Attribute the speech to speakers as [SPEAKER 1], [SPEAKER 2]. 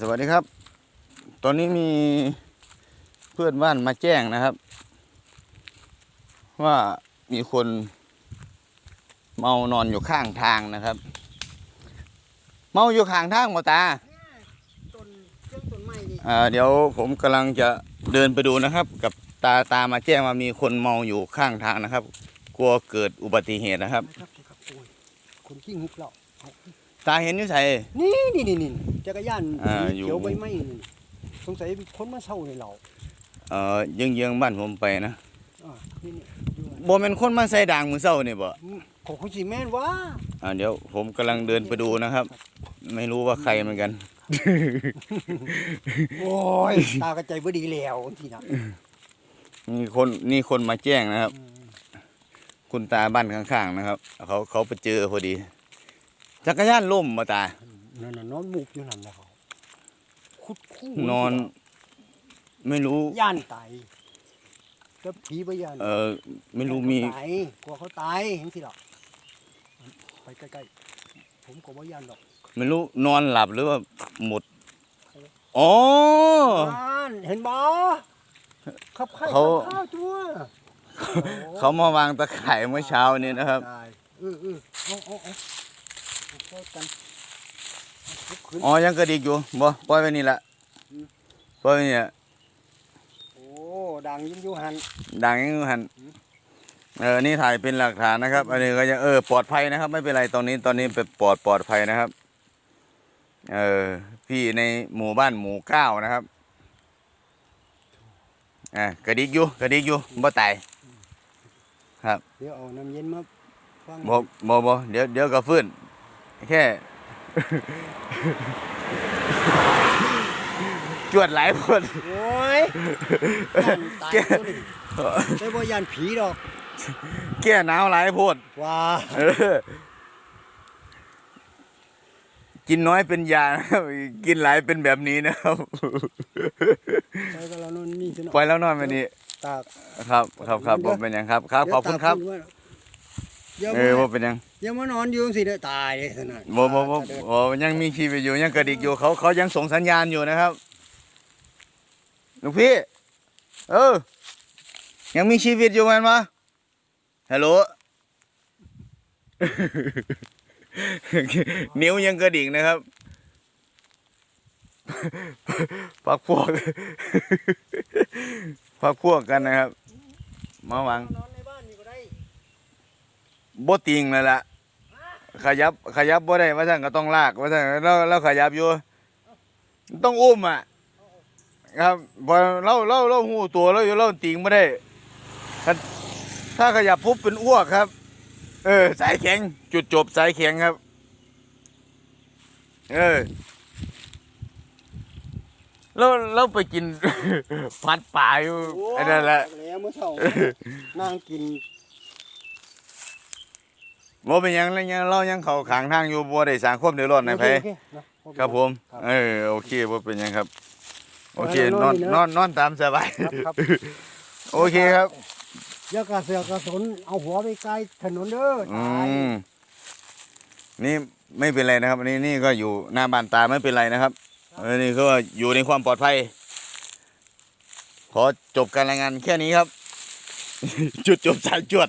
[SPEAKER 1] สวัสดีครับ ตอนนี้มีเพื่อนบ้านมาแจ้งนะครับ ว่ามีคนเมานอนอยู่ข้างทางนะครับ เมาอยู่ข้างทางหมอตา
[SPEAKER 2] ต้นเครื่องต้นไม้นี่
[SPEAKER 1] อ่าเดี๋ยวผมกำลังจะเดินไปดูนะครับ กับตาตามาแจ้งว่ามีคนเมาอยู่ข้างทางนะครับ กลัวเกิดอุบัติเหตุนะครับ
[SPEAKER 2] นะครับนะครับโอ้ยคนขี้งุกเราเอา
[SPEAKER 1] ตาเห็นอยู่ใส่
[SPEAKER 2] นี่นี่นี่นี่จักรยาน
[SPEAKER 1] อ่า
[SPEAKER 2] สี
[SPEAKER 1] อยู่
[SPEAKER 2] เขียวใบไม้นี่สงสัยคนมาเช่าในเรา
[SPEAKER 1] เอ่อเยื้องเยื้องๆบ้านผมไปนะ
[SPEAKER 2] อ่านี่นี่อยู่อัน
[SPEAKER 1] บ่เป็นคนมาใส่ด่างมือเศร้านี่บ่
[SPEAKER 2] ของคุณสีแม่นวะ
[SPEAKER 1] อ่าเดี๋ยวผมกำลังเดินไปดูนะครับ ไม่รู้ว่าใครเหมือนกัน
[SPEAKER 2] โอ้ย ตากระใจบ่ดีแล้วทีนะ
[SPEAKER 1] มีคนนี่คนมาแจ้งนะครับ
[SPEAKER 2] อืม
[SPEAKER 1] คุณตาบ้านข้างๆนะครับ เขาเขาไปเจอพอดี จักรยานล่มมาตา
[SPEAKER 2] นั่นน่ะนอนมุกอยู่นั่นแหละเขาคุดคู่
[SPEAKER 1] นอน ไม่รู้
[SPEAKER 2] ย่านตายก็ผีบ่ย่าน
[SPEAKER 1] เออไม่รู้มี
[SPEAKER 2] ตายกลัวเขาตายเห็นสิหรอไปใกล้ๆผมก็บ่ย่านหรอก
[SPEAKER 1] ไม่รู้นอนหลับหรือว่าหมดอ๋อ
[SPEAKER 2] อ่านเห็นบ่ขับไข่
[SPEAKER 1] เขา
[SPEAKER 2] ขับข้าวตัว
[SPEAKER 1] เขามาวางตะข่ายเมื่อเช้านี้นะครับ
[SPEAKER 2] ได้เออเออเอาเอาเอา เอาเข้ากันเอาลุกขึ้น
[SPEAKER 1] อ๋อยังกระดิกอยู่บ่ปล่อยไว้นี่ละ
[SPEAKER 2] อืม
[SPEAKER 1] ปล่อยไว้นี่ละ
[SPEAKER 2] โอ้ดังยิ่งอยู่หัน
[SPEAKER 1] ดังยังหัน
[SPEAKER 2] อืม
[SPEAKER 1] เออนี่ถ่ายเป็นหลักฐานนะครับ อันนี้ก็ยังเออปลอดภัยนะครับ ไม่เป็นไรตอนนี้ตอนนี้เป็นปลอดปลอดภัยนะครับ เออพี่ในหมู่บ้านหมู่เก้านะครับอ่ากระดิกอยู่กระดิกอยู่บ่ตาย
[SPEAKER 2] เดี๋ยวเอาน้ำเย็นมาฟัง
[SPEAKER 1] บ่บ่บ่เดี๋ยวเดี๋ยวก็ฟื้น แค่ จวดหลายคน
[SPEAKER 2] โอ้ยย่านตายตัวนี้ได้บ่ยานผีดอก
[SPEAKER 1] แก้หนาวหลายโพด
[SPEAKER 2] ว่า
[SPEAKER 1] เออกินน้อยเป็นยานะครับกินหลายเป็นแบบนี้นะครับ
[SPEAKER 2] ไปก็แล้วนอนนี่สิเนาะ
[SPEAKER 1] ปล่อยแล้วนอนวันนี้
[SPEAKER 2] ตาก
[SPEAKER 1] ครับ ครับครับผมเป็นหยังครับ ครับ ขอบคุณครับ
[SPEAKER 2] เดี๋ยว
[SPEAKER 1] เออว่าเป็นหยัง
[SPEAKER 2] อย่ามานอนอยู่จังสิได้ตายเลยสนั่น
[SPEAKER 1] บ่บ่บ่บ่ยังมีชีวิตอยู่ยังกระดิกอยู่เขาเขายังส่งสัญญาณอยู่นะครับลูกพี่ เออ ยังมีชีวิตอยู่แมันวะฮัลโหล นิ้วยังกระดิ่งนะครับ พักพวก พักพวกกันนะครับ มาหวัง
[SPEAKER 2] นอนในบ้านนี่ก็ได้
[SPEAKER 1] บ่ติงเลยล่ะขยับขยับบ่ได้ว่าซั่นก็ต้องลากว่าซั่นแล้วแล้วขยับอยู่ ต้องอุ้มอะ ครับพอเราเราเราหูตัวเราอยู่เราติงบ่ได้ถ้าถ้าขยับปุ๊บเป็นอ้วกครับ เออ สายแข็ง จุดจบสายแข็งครับ เออแล้วเราไปกินผัดป่าอยู่ไอ้นั่นแหละ
[SPEAKER 2] แล้วเมื่อเช้านั่งกิน
[SPEAKER 1] บ่เป็นหยังแล้วยังเรายังเข้าขางทางอยู่บ่ได้สร้างความเดือดร้อนให้ไผ
[SPEAKER 2] โอเคโอเคนะครับ
[SPEAKER 1] ผม
[SPEAKER 2] ครับ
[SPEAKER 1] เออโอเคบ่เป็นหยังครับ โอเค
[SPEAKER 2] เออน
[SPEAKER 1] อ
[SPEAKER 2] อนนนี่นะ
[SPEAKER 1] นอนนอนตามสบาย
[SPEAKER 2] ครับครับ
[SPEAKER 1] โอเคครับ
[SPEAKER 2] อย่ากระเสือกกระสนเอาหัวไปไกลถนนเด้อ
[SPEAKER 1] อื
[SPEAKER 2] ตาย
[SPEAKER 1] มนี่ไม่เป็นไรนะครับอันนี้นี่ก็อยู่หน้าบ้านตาไม่เป็นไรนะครับเออนี่ก็ว่าอยู่ในความปลอดภัย ขอจบการรายงานแค่นี้ครับ จุดจบสายจวด